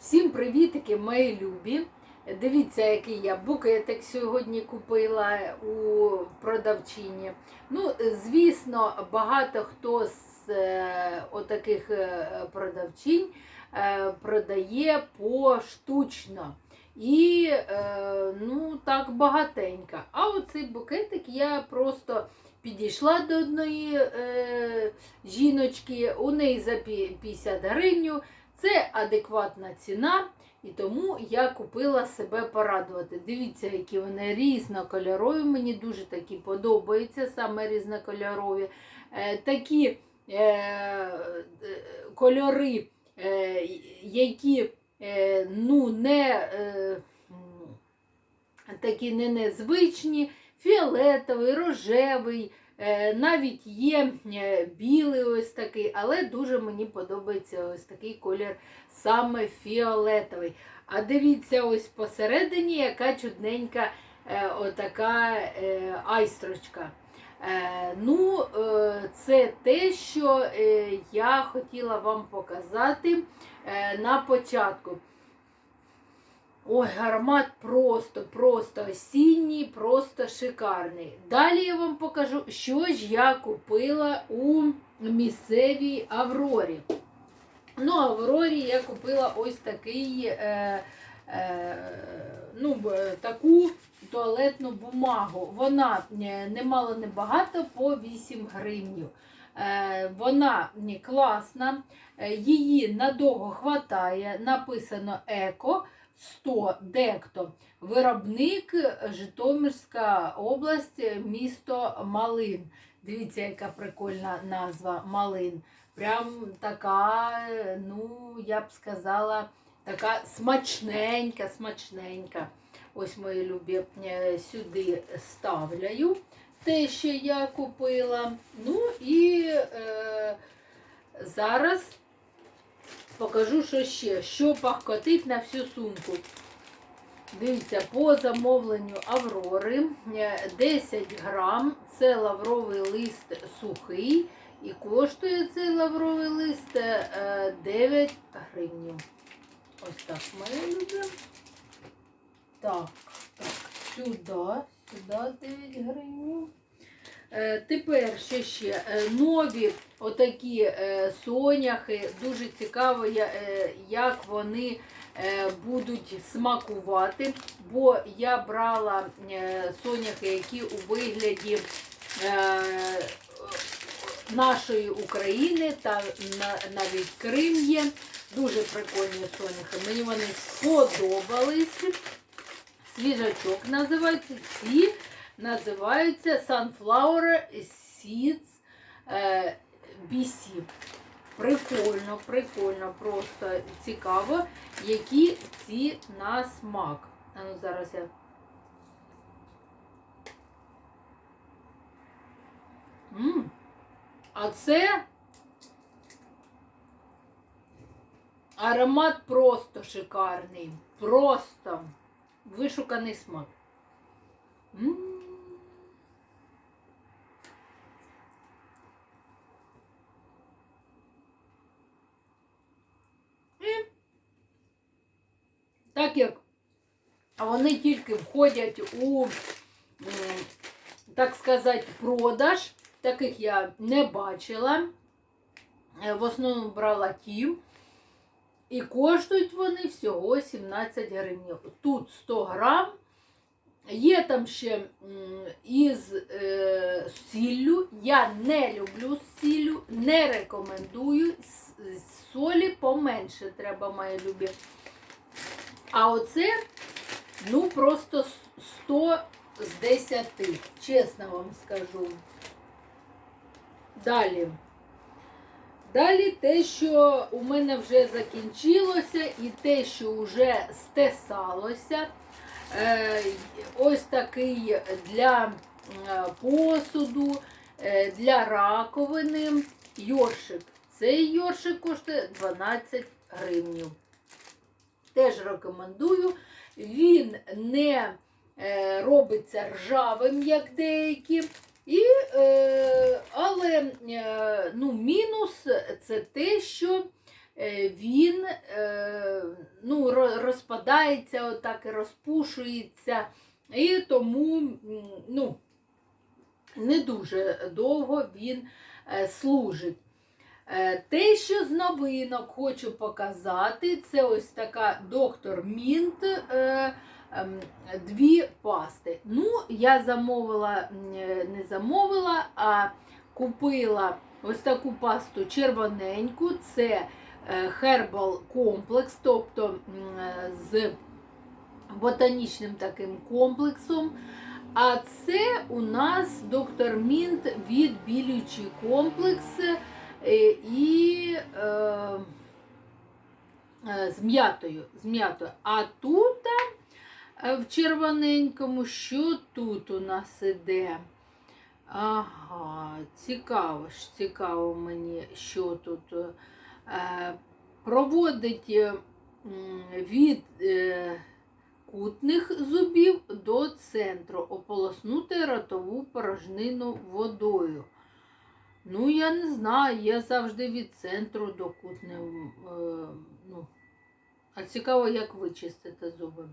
Всім привітики, мої любі. Дивіться, який я букетик сьогодні купила у продавчині. Ну, звісно, багато хто з е, отаких е, продавчинь е, продає поштучно. І е, ну, так багатенько. А оцей букетик я просто підійшла до одної е, жіночки, у неї за 50 гривень. Це адекватна ціна, і тому я купила себе порадувати. Дивіться, які вони різнокольорові. Мені дуже такі подобаються, саме різнокольорові. Е, такі е, е, кольори, які ну, не, такі не незвичні, фіолетовий, рожевий. Е, Навіть є е, білий ось такий, але дуже мені подобається ось такий колір саме фіолетовий. А дивіться, ось посередині яка чудненька е, отака айстрочка. Ну, це те, що я хотіла вам показати на початку. Ой, аромат просто, просто осінній, просто шикарний. Далі я вам покажу, що ж я купила у місцевій Аврорі. Ну, Аврорі я купила ось такий, е, е, ну, таку туалетну бумагу. Вона е, не мало не багато по 8 гривень. Е, вона класна, е, її надовго хватає, написано еко. 100 декто. Виробник Житомирська область, місто Малин. Дивіться, яка прикольна назва Малин. Прям така, ну, я б сказала, така смачненька, смачненька. Ось мої любі е, сюди ставляю те, що я купила. Ну і е, зараз покажу, що ще. Що пахкотить на всю сумку. Дивіться, по замовленню Аврори е, 10 грам. Це лавровий лист сухий. І коштує цей лавровий лист е, 9 гривень. Ось так ми любимо. Так, так, сюди, сюди 9 гривень. Е, Тепер що ще Е, нові отакі е, соняхи. Дуже цікаво, як вони будуть смакувати, бо я брала соняхи, які у вигляді нашої України та навіть Крим є. Дуже прикольні соняхи. Мені вони сподобались. Свіжачок називається. Називаються Sunflower Seeds е, BC. Прикольно, прикольно, просто цікаво, які ці на смак. А ну зараз я. М. А це аромат просто шикарний. Просто вишуканий смак. М. Так як вони тільки входять у, так сказати, продаж, таких я не бачила. Е, В основному брала ті. І коштують вони всього 17 гривень. Тут 100 грам. Є там ще із е, сіллю. Я не люблю сіллю, не рекомендую. Солі поменше треба, мої любі. А оце, ну, просто 100 з 10, чесно вам скажу. Далі. Далі те, що у мене вже закінчилося, і те, що вже стесалося. Е, ось такий для посуду, е, для раковини йоршик. Цей йоршик коштує 12 гривень. Теж рекомендую. Він не е, робиться ржавим, як деякі. І, е, але е, ну, мінус це те, що він ну, розпадається, отак і розпушується. І тому ну, не дуже довго він служить. Е, Те, що з новинок хочу показати, це ось така доктор Мінт. е, ем, Дві пасти. Ну, я замовила, е, не замовила, а купила ось таку пасту червоненьку. Це Herbal Complex, тобто з ботанічним таким комплексом. А це у нас доктор Мінт відбілюючий комплекс е, і е, е, з м'ятою. з м'ятою. А тут е, в червоненькому, що тут у нас іде? Ага, цікаво ж, цікаво мені, що тут е, проводить е, від е, кутних зубів до центру, ополоснути ротову порожнину водою. Ну, я не знаю, я завжди від центру до кутних. Е, ну. А цікаво, як вичистити зуби.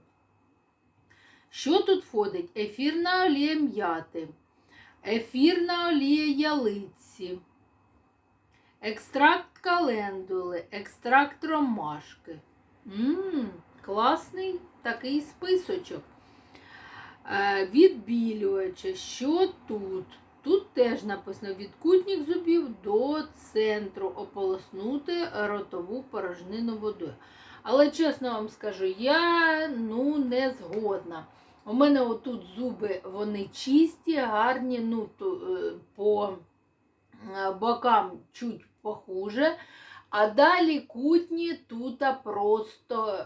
Що тут входить? Ефірна олія м'яти, ефірна олія ялиці, екстракт календули, екстракт ромашки. Ммм, класний такий списочок. Е, Відбілювача, що тут? Тут теж написано від кутніх зубів до центру ополоснути ротову порожнину водою. Але чесно вам скажу, я ну, не згодна. У мене отут зуби вони чисті, гарні, ну, е, по е, бокам чуть похуже. А далі кутні тут просто,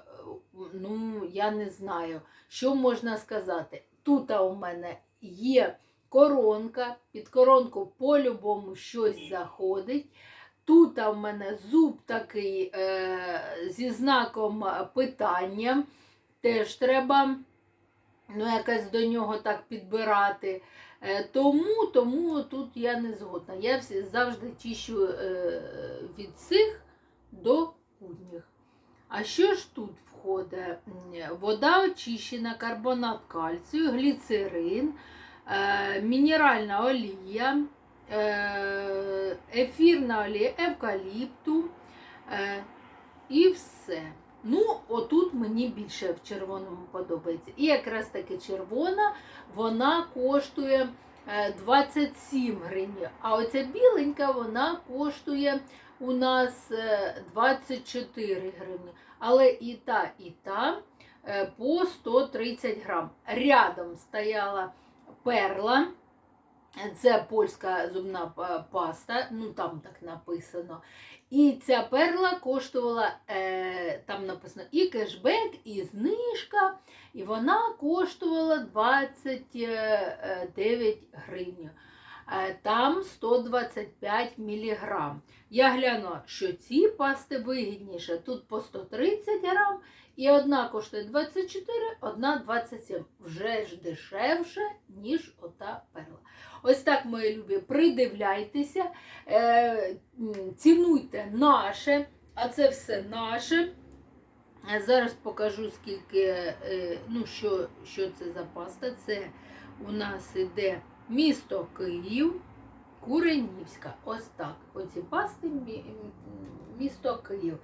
ну, я не знаю, що можна сказати. Тут у мене є коронка, під коронку по-любому щось заходить. Тут в мене зуб такий е, зі знаком питання. Теж треба ну, якось до нього так підбирати. Е, тому, тому тут я не згодна. Я всі, завжди чищу е, від цих до кутніх. А що ж тут входить? Вода очищена, карбонат кальцію, гліцерин, мінеральна олія, е, ефірна олія евкаліпту е, і все. Ну, отут мені більше в червоному подобається. І якраз таки червона, вона коштує е, 27 гривень. А оця біленька, вона коштує у нас е, 24 гривні. Але і та, і та е, по 130 грам. Рядом стояла перла. Це польська зубна паста, ну там так написано. І ця перла коштувала, е, там написано і кешбек, і знижка, і вона коштувала 29 гривень. Е, Там 125 міліграм. Я глянула, що ці пасти вигідніше. Тут по 130 грам, і одна коштує 24, одна 27. Вже ж дешевше, ніж ота перла. Ось так, мої любі, придивляйтеся, е, цінуйте наше, а це все наше. Е, Зараз покажу, скільки, ну, що, що це за паста. Це у нас іде місто Київ, Куренівська. Ось так. Оці пасти місто Київ.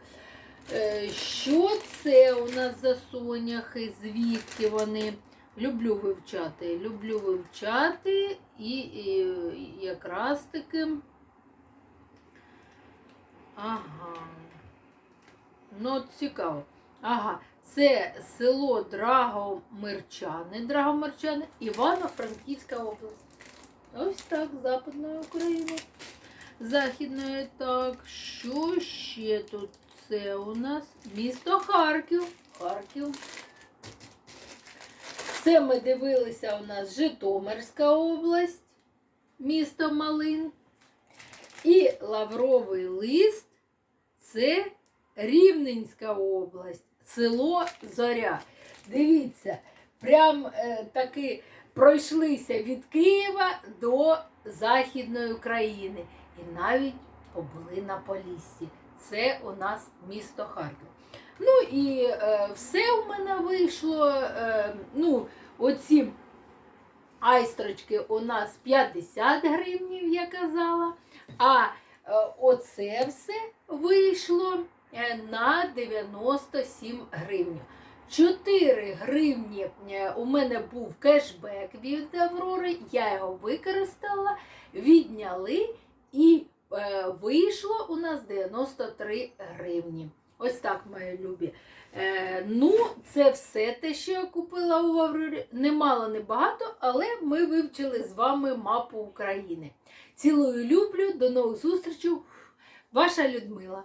Е, Що це у нас за соняхи? Звідки вони? Люблю вивчати. Люблю вивчати і, і якраз таки. Ага. Ну, цікаво. Ага, це село Драгомирчани, Драгомирчани, Івано-Франківська область. Ось так, Западної України. Західної, так, що ще тут? Це у нас місто Харків. Харків. Це ми дивилися у нас Житомирська область, місто Малин. І лавровий лист це Рівненська область, село Зоря. Дивіться, прям е, таки пройшлися від Києва до Західної України. І навіть побули на Поліссі. Це у нас місто Харків. Ну і е, все у мене вийшло. Е, ну, оці айстрочки у нас 50 гривнів, я казала. А е, оце все вийшло е, на 97 гривень. 4 гривні е, у мене був кешбек від Аврори, я його використала, відняли і е, вийшло у нас 93 гривні. Ось так, мої любі. Е, ну, це все те, що я купила у Аврорі. Немало, не багато, але ми вивчили з вами мапу України. Цілую люблю, до нових зустрічей. Ваша Людмила.